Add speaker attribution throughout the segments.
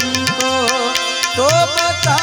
Speaker 1: तुमको तो बता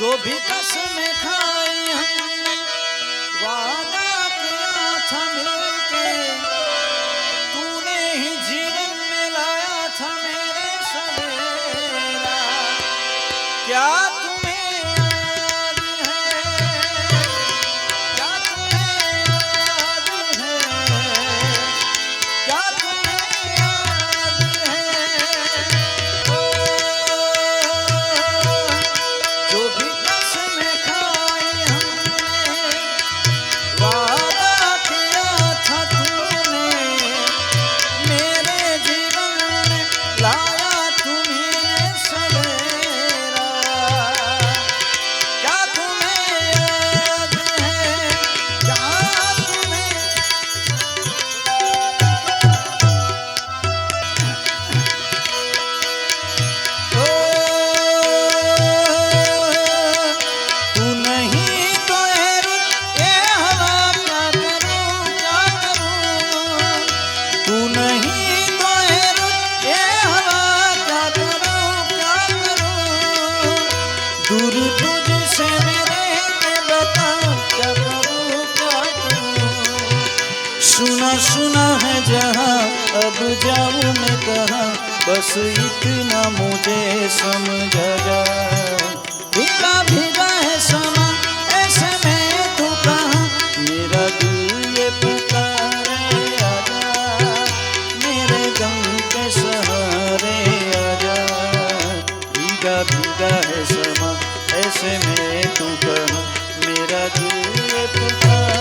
Speaker 1: जो भी कसम खाई हमने वादा किया था मिलके तूने ही जीवन में लाया था मेरे सवेरा क्या अब जाऊँ मैं कहाँ, बस इतना मुझे समझा जा। भीगा भीगा है समा, ऐसे में तू कहाँ? मेरा दिल ये पुकारे मेरे गम के सहारे आजा। भीगा भीगा है समा, ऐसे में तू कहाँ? मेरा दिल ये पुकारे